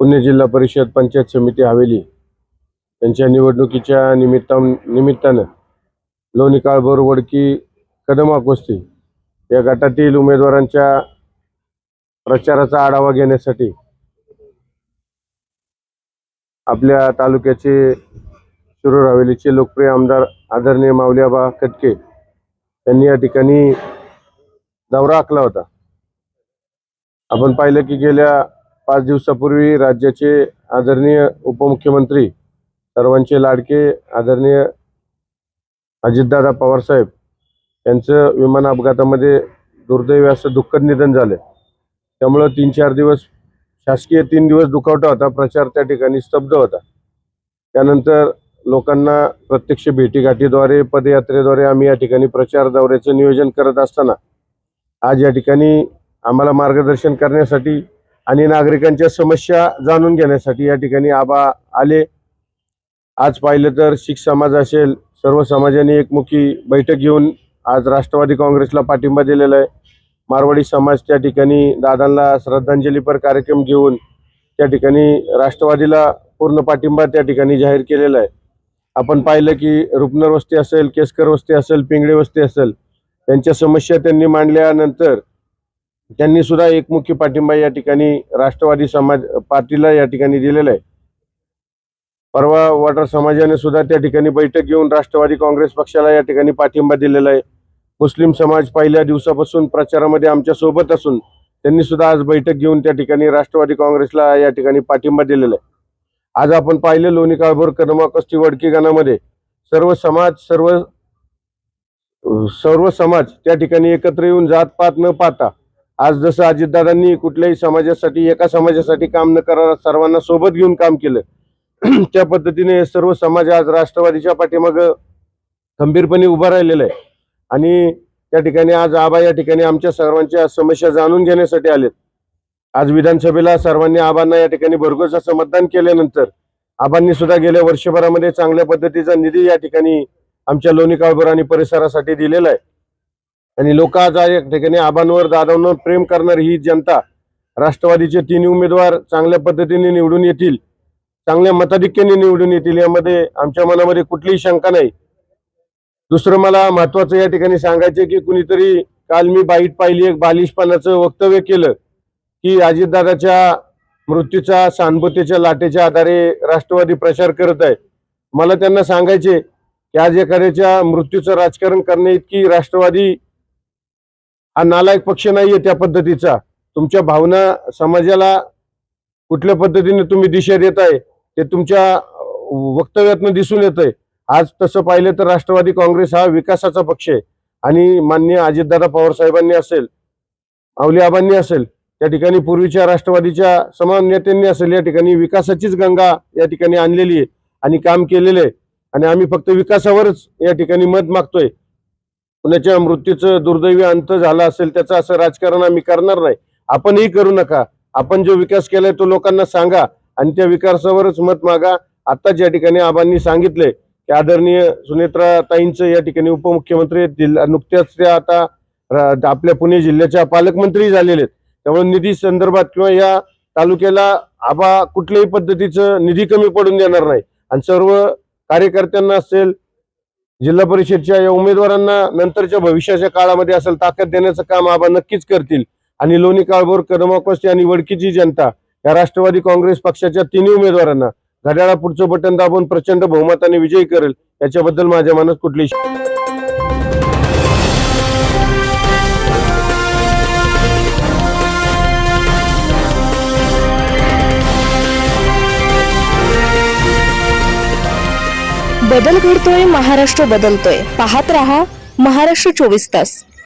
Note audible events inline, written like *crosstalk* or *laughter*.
पुणे जिल्हा परिषद पंचायत समिती हवेली. यांच्या निवडणुकीच्या निमित्ता निमित्तानं लोणी काळभोर वडकी कदमा कुस्ती या गटातील उमेदवारांच्या प्रचाराचा आढावा घेण्यासाठी आपल्या तालुक्याचे शिरूर हवेलीचे लोकप्रिय आमदार आदरणीय माऊलीआबा कटके यांनी या ठिकाणी दौरा आखला होता. आपण पाहिलं की गेल्या पाच दिवसापूर्वी राज्याचे आदरणीय उपमुख्यमंत्री सर्वांचे लाडके आदरणीय अजितदादा पवारसाहेब यांचं विमान अपघातामध्ये दुर्दैवी असं दुःखद निधन झालं. त्यामुळं तीन चार दिवस शासकीय तीन दिवस दुखावटा होता प्रचार त्या ठिकाणी स्तब्ध होता. त्यानंतर लोकांना प्रत्यक्ष भेटीगाठीद्वारे पदयात्रेद्वारे आम्ही या ठिकाणी प्रचार दौऱ्याचं नियोजन करत असताना आज या ठिकाणी आम्हाला मार्गदर्शन करण्यासाठी आणि नागरिकांच्या समस्या जाणून घेण्यासाठी या ठिकाणी आबा आले. आज पाहिलं तर शीख समाज असेल सर्व समाजाने एकमुखी बैठक घेऊन आज राष्ट्रवादी काँग्रेसला पाठिंबा दिलेला आहे. मारवाडी समाज त्या ठिकाणी दादांना श्रद्धांजलीपर कार्यक्रम घेऊन त्या ठिकाणी राष्ट्रवादीला पूर्ण पाठिंबा त्या ठिकाणी जाहीर केलेला आहे. आपण पाहिलं की रुपनर वस्ती असेल केसकर वस्ती असेल पिंगळे वस्ती असेल त्यांच्या समस्या त्यांनी मांडल्यानंतर त्यांनी सुद्धा एकमुखी पाठिंबा या ठिकाणी राष्ट्रवादी समाज पार्टीला या ठिकाणी दिलेला आहे. परवा वाटर समाजाने सुद्धा त्या ठिकाणी बैठक घेऊन राष्ट्रवादी काँग्रेस पक्षाला या ठिकाणी पाठिंबा दिलेला आहे. मुस्लिम समाज पहिल्या दिवसापासून प्रचारामध्ये आमच्यासोबत असून त्यांनी सुद्धा आज बैठक घेऊन त्या ठिकाणी राष्ट्रवादी काँग्रेसला या ठिकाणी पाठिंबा दिलेला आहे. आज आपण पाहिलं लोणी काळभोर कदमा कस्ती वडकी गाणामध्ये सर्व समाज सर्व सर्व समाज त्या ठिकाणी एकत्र येऊन जात पात न पाहता आज जसं अजितदादांनी कुठल्याही समाजासाठी एका समाजासाठी काम न करा सर्वांना सोबत घेऊन काम केलं *clears throat* त्या पद्धतीने सर्व समाज आज राष्ट्रवादीच्या पाठीमागं खंबीरपणे उभा राहिलेला आहे. आणि त्या ठिकाणी आज आबा या ठिकाणी आमच्या सर्वांच्या समस्या जाणून घेण्यासाठी आलेत. आज विधानसभेला सर्वांनी आबांना या ठिकाणी भरघोस असं मतदान केल्यानंतर आबांनी सुद्धा गेल्या वर्षभरामध्ये चांगल्या पद्धतीचा निधी या ठिकाणी आमच्या लोणी काळभर आणि परिसरासाठी दिलेला आहे. आणि लोक आज या ठिकाणी आबांवर दादांवर प्रेम करणारी ही जनता राष्ट्रवादीचे तिन्ही उमेदवार चांगल्या पद्धतीने निवडून येतील चांगल्या मताधिक्याने निवडून येतील यामध्ये आमच्या मनामध्ये कुठलीही शंका नाही. दुसरं मला महत्वाचं या ठिकाणी सांगायचं की कुणीतरी काल मी बाईट पाहिली एक बालिशपणाचं वक्तव्य केलं की अजितदादाच्या मृत्यूचा सानुभूतीच्या लाटेच्या आधारे राष्ट्रवादी प्रचार करत आहे. मला त्यांना सांगायचे की आज एखाद्याच्या मृत्यूचं राजकारण करणे इतकी राष्ट्रवादी हा नालायक पक्ष नाहीये त्या पद्धतीचा. तुमच्या भावना समाजाला कुठल्या पद्धतीने तुम्ही दिशा देत आहे ते तुमच्या वक्तव्यातनं दिसून येत आहे आज तसं पाहिलं तर राष्ट्रवादी काँग्रेस हा विकासाचा पक्ष आहे. आणि माननीय अजितदादा पवार साहेबांनी असेल माऊली आबांनी असेल त्या ठिकाणी पूर्वीच्या राष्ट्रवादीच्या समान नेत्यांनी असेल या ठिकाणी विकासाचीच गंगा या ठिकाणी आणलेली आहे आणि काम केलेलं आहे. आणि आम्ही फक्त विकासावरच या ठिकाणी मत मागतोय. कुणाच्या मृत्यूचं दुर्दैवी अंत झाला असेल त्याचं असं राजकारण आम्ही करणार नाही. आपणही करू नका. आपण जो विकास केलाय तो लोकांना सांगा आणि त्या विकासावरच मत मागा. आताच या ठिकाणी आबांनी सांगितले की आदरणीय सुनेत्रा ताईंचं या ठिकाणी उपमुख्यमंत्री जिल्हा नुकत्याच त्या आता आपल्या पुणे जिल्ह्याच्या पालकमंत्री झालेले आहेत. त्यामुळे निधी संदर्भात किंवा या तालुक्याला आबा कुठल्याही पद्धतीचं निधी कमी पडून देणार नाही. आणि सर्व कार्यकर्त्यांना असेल जिल्हा परिषदच्या या उमेदवारांना नंतरच्या भविष्याच्या काळामध्ये असेल ताकद देण्याचं काम आबा नक्कीच करतील. आणि लोणी काळभोर कदमाकोस्ती आणि वडकीची जनता या राष्ट्रवादी काँग्रेस पक्षाच्या तिन्ही उमेदवारांना घड्याळा पुढचं बटन दाबून प्रचंड बहुमताने विजयी करेल. याच्याबद्दल माझ्या मनात कुठली बदल घडतोय महाराष्ट्र बदलतोय. पाहत रहा महाराष्ट्र चोवीस तास.